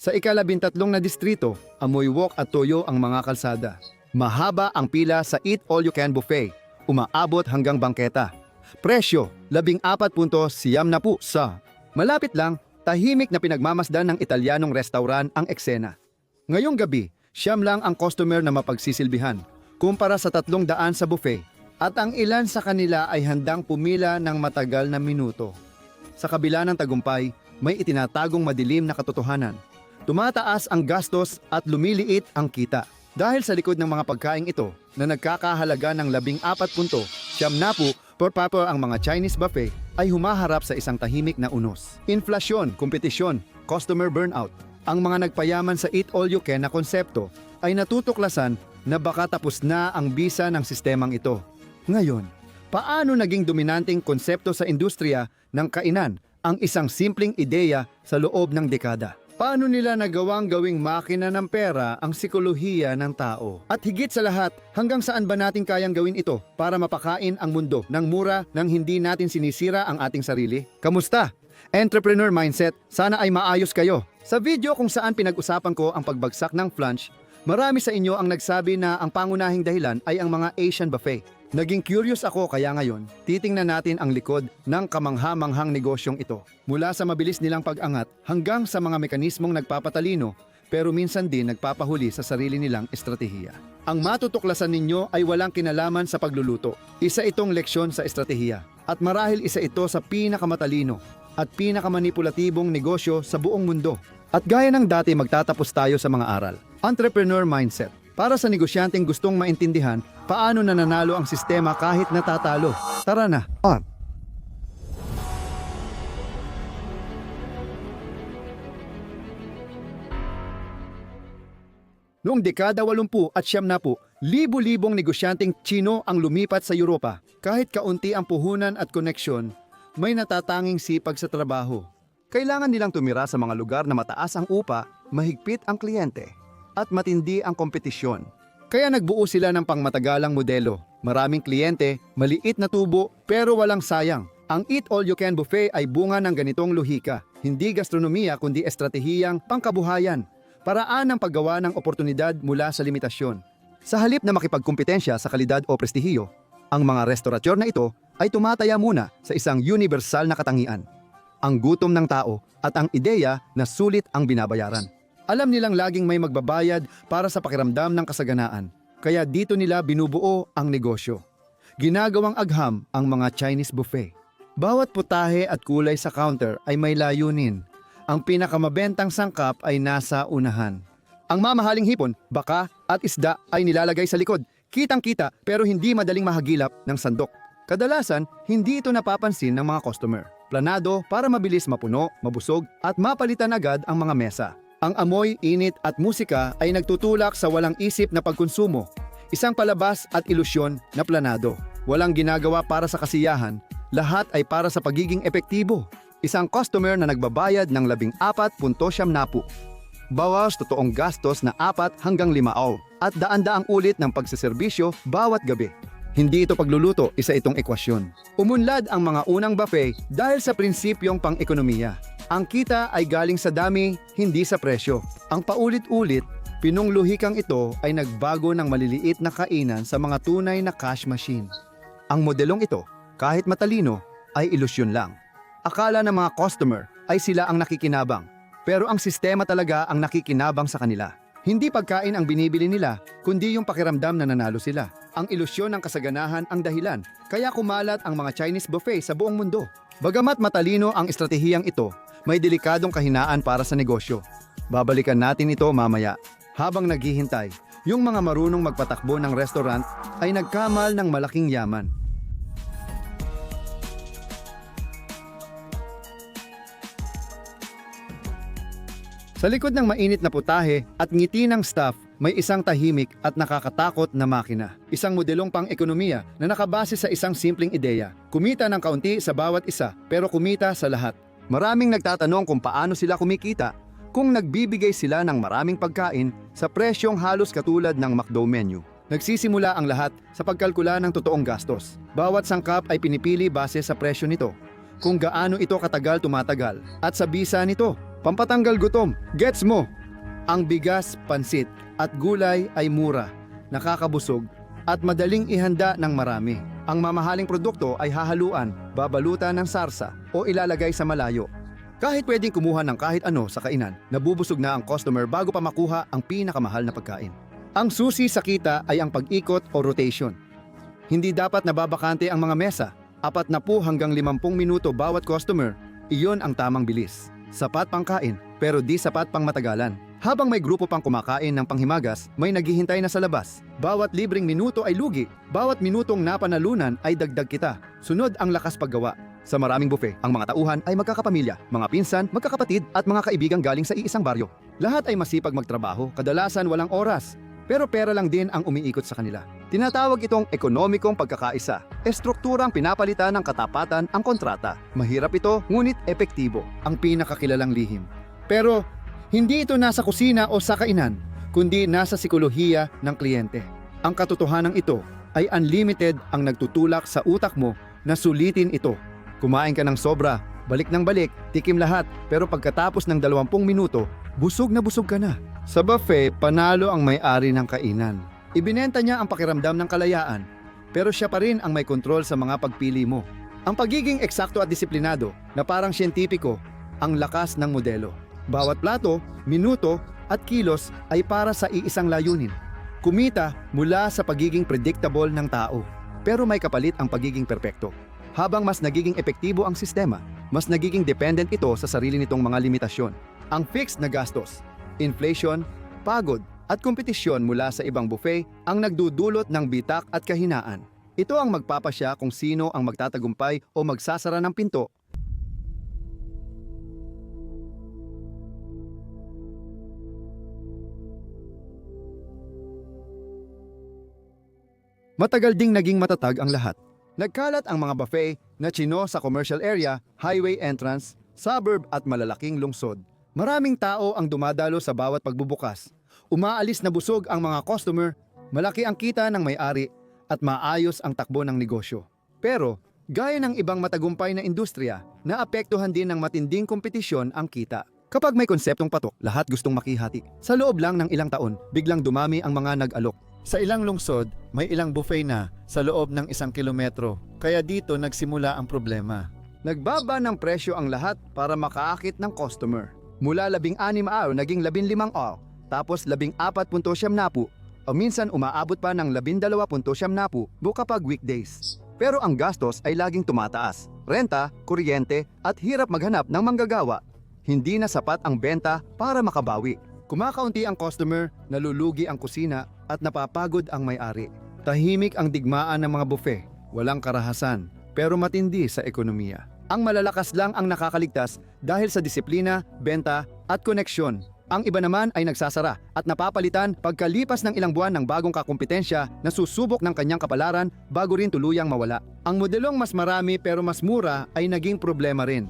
Sa ikalabintatlong na distrito, amoy wok at toyo ang mga kalsada. Mahaba ang pila sa Eat All You Can Buffet, umaabot hanggang bangketa. Presyo, labing apat punto siyam na po sa. Malapit lang, tahimik na pinagmamasdan ng Italianong restaurant ang eksena. Ngayong gabi, siyam lang ang customer na mapagsisilbihan, kumpara sa tatlong daan sa buffet. At ang ilan sa kanila ay handang pumila ng matagal na minuto. Sa kabila ng tagumpay, may itinatagong madilim na katotohanan. Tumataas ang gastos at lumiliit ang kita. Dahil sa likod ng mga pagkain ito na nagkakahalaga ng labing apat punto, siyam na po per paper ang mga Chinese buffet ay humaharap sa isang tahimik na unos. Inflasyon, kompetisyon, customer burnout. Ang mga nagpayaman sa Eat All You Can na konsepto ay natutuklasan na baka tapos na ang bisa ng sistemang ito. Ngayon, paano naging dominanteng konsepto sa industriya ng kainan ang isang simpleng ideya sa loob ng dekada? Paano nila nagawang gawing makina ng pera ang sikolohiya ng tao? At higit sa lahat, hanggang saan ba natin kayang gawin ito para mapakain ang mundo ng mura nang hindi natin sinisira ang ating sarili? Kamusta? Entrepreneur mindset, sana ay maayos kayo. Sa video kung saan pinag-usapan ko ang pagbagsak ng flunch, marami sa inyo ang nagsabi na ang pangunahing dahilan ay ang mga Asian buffet. Naging curious ako kaya ngayon, titingnan natin ang likod ng kamangha-manghang negosyong ito. Mula sa mabilis nilang pag-angat hanggang sa mga mekanismong nagpapatalino pero minsan din nagpapahuli sa sarili nilang estratehiya. Ang matutuklasan ninyo ay walang kinalaman sa pagluluto. Isa itong leksyon sa estratehiya at marahil isa ito sa pinakamatalino at pinakamaниpulatibong negosyo sa buong mundo. At gaya ng dati magtatapos tayo sa mga aral. Entrepreneur Mindset para sa negosyanteng gustong maintindihan paano nananalo ang sistema kahit natatalo. Tara na, on! Noong dekada 80 at siyam na po, libo-libong negosyanteng Chino ang lumipat sa Europa. Kahit kaunti ang puhunan at koneksyon, may natatanging sipag sa trabaho. Kailangan nilang tumira sa mga lugar na mataas ang upa, mahigpit ang kliyente, at matindi ang kompetisyon. Kaya nagbuo sila ng pangmatagalang modelo. Maraming kliyente, maliit na tubo, pero walang sayang. Ang Eat All You Can Buffet ay bunga ng ganitong luhika. Hindi gastronomiya kundi estratehiyang pangkabuhayan. Paraan ng paggawa ng oportunidad mula sa limitasyon. Sa halip na makipagkumpetensya sa kalidad o prestihiyo, ang mga restauratyor na ito ay tumataya muna sa isang universal na katangian. Ang gutom ng tao at ang ideya na sulit ang binabayaran. Alam nilang laging may magbabayad para sa pakiramdam ng kasaganaan. Kaya dito nila binubuo ang negosyo. Ginagawang agham ang mga Chinese buffet. Bawat putahe at kulay sa counter ay may layunin. Ang pinakamabentang sangkap ay nasa unahan. Ang mamahaling hipon, baka at isda ay nilalagay sa likod. Kitang-kita pero hindi madaling mahagilap ng sandok. Kadalasan, hindi ito napapansin ng mga customer. Planado para mabilis mapuno, mabusog at mapalitan agad ang mga mesa. Ang amoy, init at musika ay nagtutulak sa walang isip na pagkonsumo. Isang palabas at ilusyon na planado. Walang ginagawa para sa kasiyahan, lahat ay para sa pagiging epektibo. Isang customer na nagbabayad ng 14.7 napu. Bawas totoong gastos na 4 hanggang 5 aw at daan-daang ulit ng pagseserbisyo bawat gabi. Hindi ito pagluluto, isa itong ekwasyon. Umunlad ang mga unang buffet dahil sa prinsipyong pang-ekonomiya. Ang kita ay galing sa dami, hindi sa presyo. Ang paulit-ulit, pinungluhikang ito ay nagbago ng maliliit na kainan sa mga tunay na cash machine. Ang modelong ito, kahit matalino, ay ilusyon lang. Akala ng mga customer ay sila ang nakikinabang, pero ang sistema talaga ang nakikinabang sa kanila. Hindi pagkain ang binibili nila, kundi yung pakiramdam na nanalo sila. Ang ilusyon ng kasaganahan ang dahilan, kaya kumalat ang mga Chinese buffet sa buong mundo. Bagamat matalino ang estratehiyang ito, may delikadong kahinaan para sa negosyo. Babalikan natin ito mamaya. Habang naghihintay, yung mga marunong magpatakbo ng restaurant ay nagkamal ng malaking yaman. Sa likod ng mainit na putahe at ngiti ng staff, may isang tahimik at nakakatakot na makina. Isang modelong pang-ekonomiya na nakabase sa isang simpleng ideya. Kumita ng kaunti sa bawat isa, pero kumita sa lahat. Maraming nagtatanong kung paano sila kumikita kung nagbibigay sila ng maraming pagkain sa presyong halos katulad ng McDo menu. Nagsisimula ang lahat sa pagkalkula ng totoong gastos. Bawat sangkap ay pinipili base sa presyo nito, kung gaano ito katagal tumatagal, at sa bisa nito Pampatanggal gutom, gets mo? Ang bigas, pansit at gulay ay mura, nakakabusog at madaling ihanda ng marami. Ang mamahaling produkto ay hahaluan, babalutan ng sarsa o ilalagay sa malayo. Kahit pwedeng kumuha ng kahit ano sa kainan, nabubusog na ang customer bago pa makuha ang pinakamahal na pagkain. Ang susi sa kita ay ang pag-ikot o rotation. Hindi dapat nababakante ang mga mesa. Apat na po hanggang limampung minuto bawat customer. Iyon ang tamang bilis. Sapat pang kain, pero di sapat pang matagalan. Habang may grupo pang kumakain ng panghimagas, may naghihintay na sa labas. Bawat libreng minuto ay lugi. Bawat minutong napanalunan ay dagdag kita. Sunod ang lakas paggawa. Sa maraming buffet, ang mga tauhan ay magkakapamilya, mga pinsan, magkakapatid at mga kaibigang galing sa iisang baryo. Lahat ay masipag magtrabaho, kadalasan walang oras, pero pera lang din ang umiikot sa kanila. Tinatawag itong ekonomikong pagkakaisa. Estrukturang pinapalitan ng katapatan ang kontrata. Mahirap ito, ngunit epektibo. Ang pinakakilalang lihim. Pero, hindi ito nasa kusina o sa kainan, kundi nasa sikolohiya ng kliyente. Ang katotohanan ito ay unlimited ang nagtutulak sa utak mo na sulitin ito. Kumain ka ng sobra, balik ng balik, tikim lahat, pero pagkatapos ng 20 minuto, busog na busog ka na. Sa buffet, panalo ang may-ari ng kainan. Ibinenta niya ang pakiramdam ng kalayaan, pero siya pa rin ang may kontrol sa mga pagpili mo. Ang pagiging eksakto at disiplinado na parang siyentipiko, ang lakas ng modelo. Bawat plato, minuto at kilos ay para sa iisang layunin. Kumita mula sa pagiging predictable ng tao. Pero may kapalit ang pagiging perpekto. Habang mas nagiging epektibo ang sistema, mas nagiging dependent ito sa sarili nitong mga limitasyon. Ang fixed na gastos, inflation, pagod at kompetisyon mula sa ibang buffet ang nagdudulot ng bitak at kahinaan. Ito ang magpapasya kung sino ang magtatagumpay o magsasara ng pinto Matagal ding naging matatag ang lahat. Nagkalat ang mga buffet na chino sa commercial area, highway entrance, suburb at malalaking lungsod. Maraming tao ang dumadalo sa bawat pagbubukas. Umaalis na busog ang mga customer, malaki ang kita ng may-ari at maayos ang takbo ng negosyo. Pero, gaya ng ibang matagumpay na industriya, naapektuhan din ng matinding kompetisyon ang kita. Kapag may konseptong patok, lahat gustong makihati. Sa loob lang ng ilang taon, biglang dumami ang mga nag-alok. Sa ilang lungsod, may ilang buffet na sa loob ng isang kilometro. Kaya dito nagsimula ang problema. Nagbaba ng presyo ang lahat para makaakit ng customer. Mula labing anim araw naging labing limang araw, tapos labing apat punto siyam na po, o minsan umaabot pa ng labing dalawa punto siyam na po buka pag weekdays. Pero ang gastos ay laging tumataas. Renta, kuryente, at hirap maghanap ng manggagawa. Hindi na sapat ang benta para makabawi. Kumakaunti ang customer, nalulugi ang kusina, at napapagod ang may-ari. Tahimik ang digmaan ng mga buffet, walang karahasan, pero matindi sa ekonomiya. Ang malalakas lang ang nakakaligtas dahil sa disiplina, benta, at koneksyon. Ang iba naman ay nagsasara at napapalitan pagkalipas ng ilang buwan ng bagong kakumpetensya na susubok ng kanyang kapalaran bago rin tuluyang mawala. Ang modelong mas marami pero mas mura ay naging problema rin.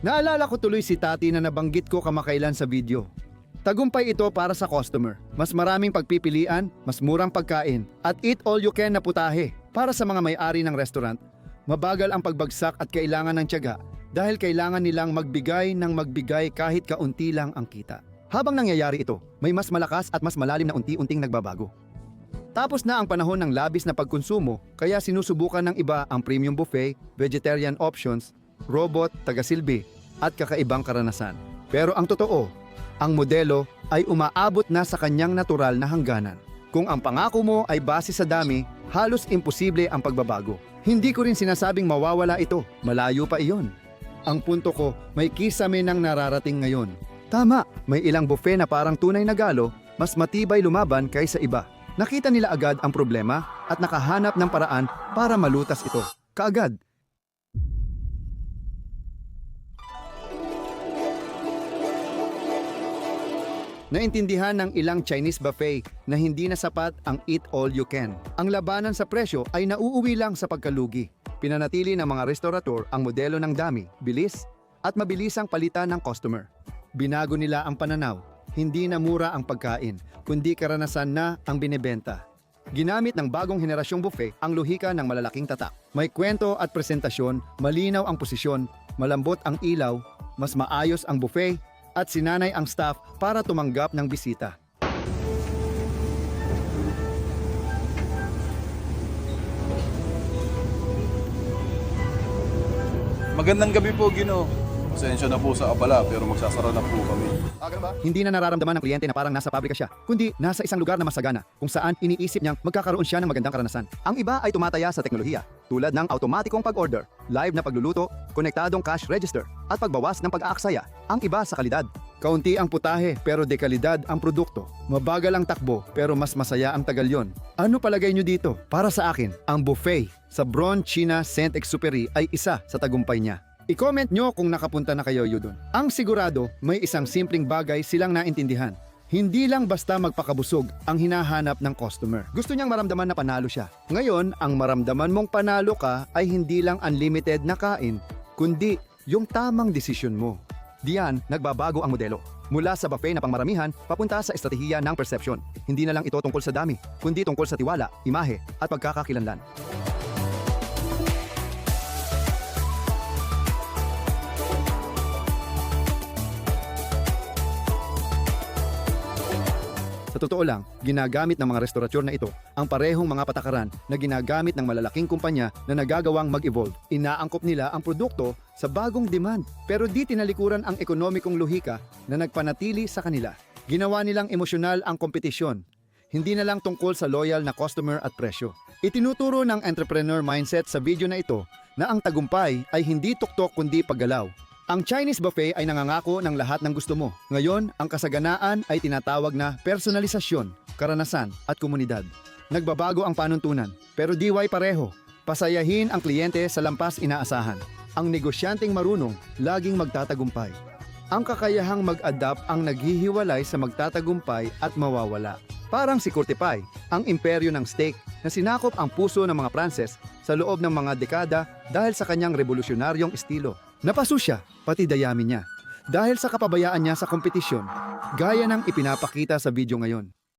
Naalala ko tuloy si Tati na nabanggit ko kamakailan sa video. Tagumpay ito para sa customer. Mas maraming pagpipilian, mas murang pagkain, at eat all you can na putahe. Para sa mga may-ari ng restaurant, mabagal ang pagbagsak at kailangan ng tiyaga dahil kailangan nilang magbigay ng magbigay kahit kaunti lang ang kita. Habang nangyayari ito, may mas malakas at mas malalim na unti-unting nagbabago. Tapos na ang panahon ng labis na pagkonsumo, kaya sinusubukan ng iba ang premium buffet, vegetarian options, robot, tagasilbi, at kakaibang karanasan. Pero ang totoo, ang modelo ay umaabot na sa kanyang natural na hangganan. Kung ang pangako mo ay base sa dami, halos imposible ang pagbabago. Hindi ko rin sinasabing mawawala ito, malayo pa iyon. Ang punto ko, may kisame ng nararating ngayon. Tama, may ilang buffet na parang tunay na galo, mas matibay lumaban kaysa iba. Nakita nila agad ang problema at nakahanap ng paraan para malutas ito. Kaagad, Naintindihan ng ilang Chinese buffet na hindi na sapat ang eat all you can. Ang labanan sa presyo ay nauuwi lang sa pagkalugi. Pinanatili ng mga restaurator ang modelo ng dami, bilis, at mabilisang palitan ng customer. Binago nila ang pananaw. Hindi na mura ang pagkain, kundi karanasan na ang binebenta. Ginamit ng bagong henerasyong buffet ang luhika ng malalaking tatak. May kwento at presentasyon, malinaw ang posisyon, malambot ang ilaw, mas maayos ang buffet, at sinanay ang staff para tumanggap ng bisita. Magandang gabi po, Gino. Pasensya na po sa abala pero magsasara na po kami. Hindi na nararamdaman ng kliyente na parang nasa pabrika siya, kundi nasa isang lugar na masagana kung saan iniisip niyang magkakaroon siya ng magandang karanasan. Ang iba ay tumataya sa teknolohiya, tulad ng automatikong pag-order, live na pagluluto, konektadong cash register, at pagbawas ng pag-aaksaya. Ang iba sa kalidad. Kaunti ang putahe pero dekalidad ang produkto. Mabagal ang takbo pero mas masaya ang tagalyon. Ano palagay nyo dito? Para sa akin, ang buffet sa Bron China Saint-Exupéry ay isa sa tagumpay niya. I-comment nyo kung nakapunta na kayo yun. Ang sigurado, may isang simpleng bagay silang naintindihan. Hindi lang basta magpakabusog ang hinahanap ng customer. Gusto niyang maramdaman na panalo siya. Ngayon, ang maramdaman mong panalo ka ay hindi lang unlimited na kain, kundi yung tamang desisyon mo. Diyan, nagbabago ang modelo. Mula sa buffet na pangmaramihan, papunta sa estratehiya ng perception. Hindi na lang ito tungkol sa dami, kundi tungkol sa tiwala, imahe, at pagkakakilanlan. Sa totoo lang, ginagamit ng mga restaurasyon na ito ang parehong mga patakaran na ginagamit ng malalaking kumpanya na nagagawang mag-evolve. Inaangkop nila ang produkto sa bagong demand pero di tinalikuran ang ekonomikong lohika na nagpanatili sa kanila. Ginawa nilang emosyonal ang kompetisyon. Hindi na lang tungkol sa loyal na customer at presyo. Itinuturo ng entrepreneur mindset sa video na ito na ang tagumpay ay hindi tuktok kundi paggalaw. Ang Chinese buffet ay nangangako ng lahat ng gusto mo. Ngayon, ang kasaganaan ay tinatawag na personalisasyon, karanasan at komunidad. Nagbabago ang panuntunan, pero diway pareho. Pasayahin ang kliyente sa lampas inaasahan. Ang negosyanteng marunong, laging magtatagumpay. Ang kakayahang mag-adapt ang naghihiwalay sa magtatagumpay at mawawala. Parang si Curtipay, ang imperyo ng steak na sinakop ang puso ng mga Pranses sa loob ng mga dekada dahil sa kanyang revolusyonaryong estilo. Napaso siya, pati dayami niya. Dahil sa kapabayaan niya sa kompetisyon, gaya ng ipinapakita sa video ngayon.